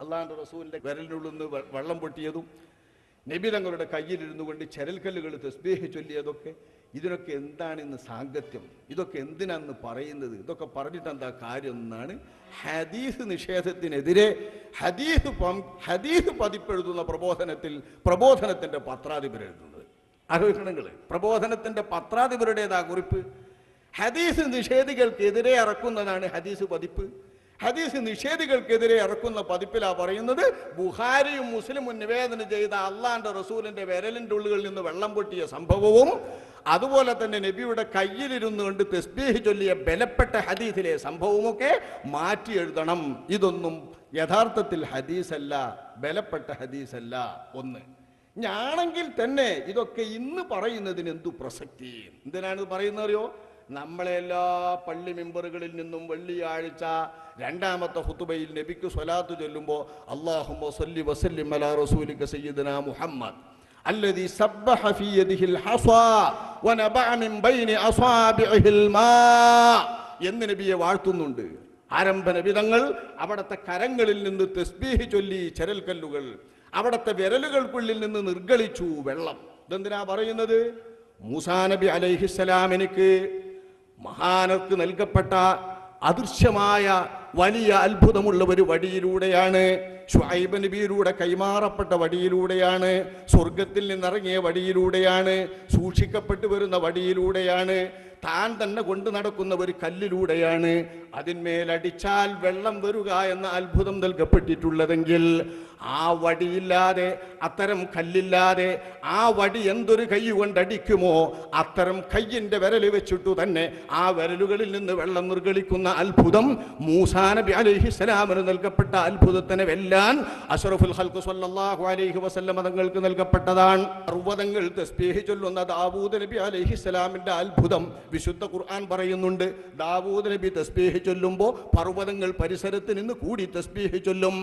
അള്ളാഹാന്റെ റസൂലിന്റെ വിരലിനുള്ളിൽ നിന്ന് വെള്ളം പൊട്ടിയതും നബി തങ്ങളുടെ കയ്യിലിരുന്നു കൊണ്ട് ചരൽക്കല്ലുകൾ തസ്ബീഹ് ചൊല്ലിയതൊക്കെ ഇതിനൊക്കെ എന്താണ് ഇന്ന് സാങ്കത്യം? ഇതൊക്കെ എന്തിനാന്ന് പറയുന്നത്? ഇതൊക്കെ പറഞ്ഞിട്ട് എന്താ കാര്യം എന്നാണ് ഹദീസ് നിഷേധത്തിനെതിരെ ഹദീസ് ഹദീസ് പതിപ്പെഴുതുന്ന പ്രബോധനത്തിൽ പ്രബോധനത്തിന്റെ പത്രാധിപരെഴുതുന്നത് ആലോചനങ്ങൾ പ്രബോധനത്തിന്റെ പത്രാധിപരുടേതാ കുറിപ്പ്? ഹദീസ് നിഷേധികൾക്കെതിരെ ഇറക്കുന്നതാണ് ഹദീസ് പതിപ്പ്. ഹദീസ് നിഷേധികൾക്കെതിരെ ഇറക്കുന്ന പതിപ്പിലാ പറയുന്നത് ബുഹാരിയും മുസ്ലിമും നിവേദനം ചെയ്ത അള്ളാന്റെ റസൂലിന്റെ വിരലിന്റെ ഉള്ളുകളിൽ നിന്ന് വെള്ളം പൊട്ടിയ സംഭവവും അതുപോലെ തന്നെ നബിയുടെ കയ്യിലിരുന്നു കൊണ്ട് തെസ്ബീഹ് ചൊല്ലിയ ബലപ്പെട്ട ഹദീസിലെ സംഭവമൊക്കെ മാറ്റി എഴുതണം. ഇതൊന്നും യഥാർത്ഥത്തിൽ ഹദീസല്ല ബലപ്പെട്ട ഹദീസല്ല. ഒന്ന് ഞാണെങ്കിൽ തന്നെ ഇതൊക്കെ ഇന്ന് പറയുന്നതിന് എന്തു പ്രസക്തി? എന്തിനാണ് ഇത് പറയുന്നത് അറിയോ? നമ്മളെ എല്ലാ പള്ളി മെമ്പറുകളിൽ നിന്നും വെള്ളിയാഴ്ച രണ്ടാമത്തെ ഹുത്തുബയിൽ നബിക്ക് സ്വലാത്ത് ചൊല്ലുമ്പോൾ അള്ളാഹുമ്മ സല്ലി വസല്ലിം അലാ റസൂലിക സയ്യിദന മുഹമ്മദ് الذي سبح في يده الحصى ونبع من بين أصابعه الماء എന്ന് നബിയെ വാഴ്ത്തുന്നുണ്ട് ആരംഭ നബിതങ്ങൾ അവിടുത്തെ കരങ്ങളിൽ നിന്ന് തസ്ബീഹ് ചൊല്ലി ചരൽക്കല്ലുകൾ അവിടുത്തെ വിരലുകൾക്കുള്ളിൽ നിന്ന് നിർഗളിച്ചു വെള്ളം ഇതെന്തിനാ പറയുന്നത് മൂസാ നബി അലൈഹിസ്സലാമിനിക്ക് മഹാനർക്ക് നൽകപ്പെട്ട അദൃശ്യമായ വലിയ അത്ഭുതമുള്ള ഒരു വടിയിലൂടെയാണ് ഷുഹൈബ് നബിയിലൂടെ കൈമാറപ്പെട്ട വടിയിലൂടെയാണ് സ്വർഗത്തിൽ നിന്നിറങ്ങിയ വടിയിലൂടെയാണ് സൂക്ഷിക്കപ്പെട്ടു വരുന്ന വടിയിലൂടെയാണ് താൻ തന്നെ കൊണ്ടു നടക്കുന്ന ഒരു കല്ലിലൂടെയാണ് അതിന്മേലടിച്ചാൽ വെള്ളം വരിക എന്ന അത്ഭുതം നൽകപ്പെട്ടിട്ടുള്ളതെങ്കിൽ ആ വടിയില്ലാതെ അത്തരം കല്ലില്ലാതെ ആ വടി എന്തൊരു കൈ കൊണ്ടടിക്കുമോ അത്തരം കയ്യിന്റെ വിരൽ വെച്ചിട്ടു തന്നെ ആ വിരലുകളിൽ നിന്ന് വെള്ളം നിർഗളിക്കുന്ന അത്ഭുതം മൂസാ നബി അലൈഹി സ്വലാമിന് നൽകപ്പെട്ട അത്ഭുതത്തിനെ വെല്ലാൻ അഷറഫുൽ ഹൽക്ക് സല്ലല്ലാഹു അലൈഹി വസല്ലം തങ്ങൾക്ക് നൽകപ്പെട്ടതാണ്. പർവതങ്ങൾ തസ്ബീഹി ചൊല്ലുന്ന ദാവൂദ് നബി അലൈഹി സ്വലാമിന്റെ അത്ഭുതം വിശുദ്ധ ഖുർആൻ പറയുന്നുണ്ട്. ദാവൂദ് നബി തസ്ബീഹ് ചൊല്ലുമ്പോൾ പർവതങ്ങൾ പരിസരത്ത് നിന്ന് കൂടി തസ്ബീഹ് ചൊല്ലും.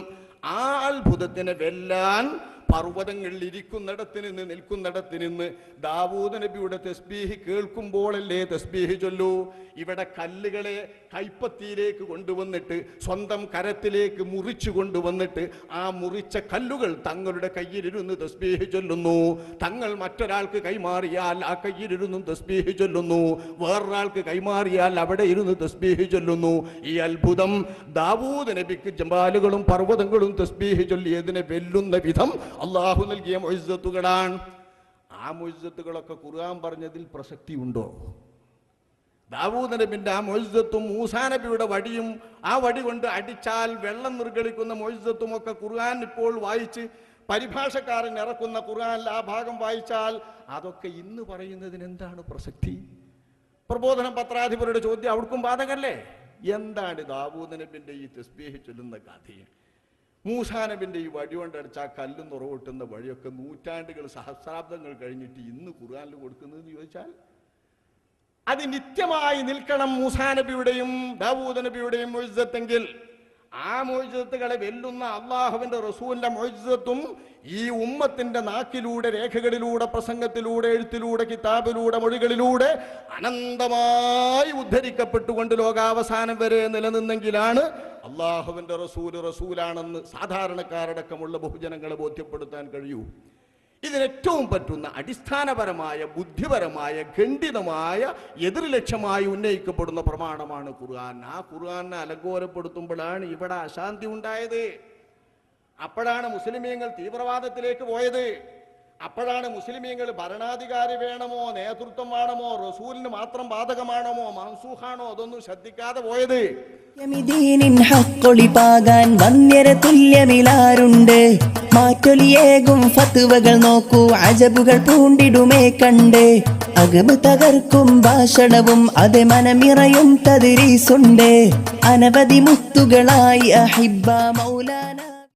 ആ അത്ഭുതത്തിനെ വെല്ലാൻ പർവതങ്ങളിൽ ഇരിക്കുന്നിടത്ത് നിന്ന് നിൽക്കുന്നിടത്ത് നിന്ന് ദാവൂദ് നബിയുടെ തസ്ബീഹ് കേൾക്കുമ്പോഴല്ലേ തസ്ബീഹ് ചൊല്ലൂ. ഇവിടെ കല്ലുകളെ കൈപ്പത്തിയിലേക്ക് കൊണ്ടുവന്നിട്ട് സ്വന്തം കരത്തിലേക്ക് മുറിച്ചു കൊണ്ടുവന്നിട്ട് ആ മുറിച്ച കല്ലുകൾ തങ്ങളുടെ കയ്യിലിരുന്ന് തസ്ബീഹ് ചൊല്ലുന്നു. തങ്ങൾ മറ്റൊരാൾക്ക് കൈമാറിയാൽ ആ കയ്യിലിരുന്നും തസ്ബീഹ് ചൊല്ലുന്നു. വേറൊരാൾക്ക് കൈമാറിയാൽ അവിടെ ഇരുന്ന് തസ്ബീഹ് ചൊല്ലുന്നു. ഈ അത്ഭുതം ദാവൂദ് നബിക്ക് ജമ്പാലുകളും പർവതങ്ങളും തസ്ബീഹ് ചൊല്ലിയതിനെ വെല്ലുന്ന വിധം അള്ളാഹു നൽകിയ മൊയ്സത്തുകളാണ് ആ മൊയ്സത്തുകളൊക്കെ ഖുർആൻ പറഞ്ഞതിൽ പ്രസക്തി ഉണ്ടോ ദാവൂദ് നബിന്റെ ആ മൊയ്സത്തും മൂസാ നബിയുടെ വടിയും ആ വടി കൊണ്ട് അടിച്ചാൽ വെള്ളം നിർഗളിക്കുന്ന മൊയ്സത്തും ഒക്കെ ഖുർആൻ ഇപ്പോൾ വായിച്ച് പരിഭാഷക്കാരൻ ഇറക്കുന്ന ഖുർആനിൽ ആ ഭാഗം വായിച്ചാൽ അതൊക്കെ ഇന്ന് പറയുന്നതിന് എന്താണ് പ്രസക്തി? പ്രബോധന പത്രാധിപരുടെ ചോദ്യം അവർക്കും ബാധകല്ലേ? എന്താണ് ദാവൂദ് നബിന്റെ ഈ തസ്ബീഹ് ചൊല്ലുന്ന കഥയും മൂസാ നബിന്റെ ഈ ആ കല്ലും നുറവൊട്ടുന്ന വഴിയൊക്കെ നൂറ്റാണ്ടുകൾ സഹസ്രാബ്ദങ്ങൾ കഴിഞ്ഞിട്ട് ഇന്ന് ഖുർആനിൽ കൊടുക്കുന്നതെന്ന് ചോദിച്ചാൽ അത് നിത്യമായി നിൽക്കണം മൂസാനബിയുടെയും ദാവൂദ് നബിയുടെയും മൊയ്സത്തെങ്കിൽ ആ മോചിതത്തുകളെ വെല്ലുന്ന അള്ളാഹുവിന്റെ റസൂലിന്റെ മോചിതത്വം ഈ ഉമ്മത്തിന്റെ നാക്കിലൂടെ രേഖകളിലൂടെ പ്രസംഗത്തിലൂടെ എഴുത്തിലൂടെ കിതാബിലൂടെ മൊഴികളിലൂടെ അനന്തമായി ഉദ്ധരിക്കപ്പെട്ടുകൊണ്ട് ലോകാവസാനം വരെ നിലനിന്നെങ്കിലാണ് അള്ളാഹുവിന്റെ റസൂൽ റസൂലാണെന്ന് സാധാരണക്കാരടക്കമുള്ള ബഹുജനങ്ങളെ ബോധ്യപ്പെടുത്താൻ കഴിയൂ. ഇതിനേറ്റവും പറ്റുന്ന അടിസ്ഥാനപരമായ ബുദ്ധിപരമായ ഖണ്ഡിതമായ എതിർലക്ഷ്യമായി ഉന്നയിക്കപ്പെടുന്ന പ്രമാണമാണ് ഖുർആൻ. ആ ഖുർആാനെ അലങ്കോലപ്പെടുത്തുമ്പോഴാണ് ഇവിടെ അശാന്തി ഉണ്ടായത്. അപ്പോഴാണ് മുസ്ലിമീങ്ങൾ തീവ്രവാദത്തിലേക്ക് പോയത്. അപ്പോഴാണ് മുസ്ലിമീങ്ങൾ ഭരണാധികാരി വേണമോ നേതൃത്വം വേണമോ റസൂലിന് മാത്രം ബാധകമാണോ മൻസൂഖാണോ അതൊന്നും ശ്രദ്ധിക്കാതെ പോയത്. ഹക്കൊളിപ്പാകാൻ വന്യര തുല്യമിലാരുണ്ട് മാറ്റൊലിയേകും ഫത്തുവകൾ നോക്കൂ അജബുകൾ പൂണ്ടിടുമേ കണ്ടേ. അകമ് തകർക്കും ഭാഷണവും അത് മനമിറയും തതിരീസുണ്ട്. അനവധി മുത്തുകളായി അഹിബ മൗലാന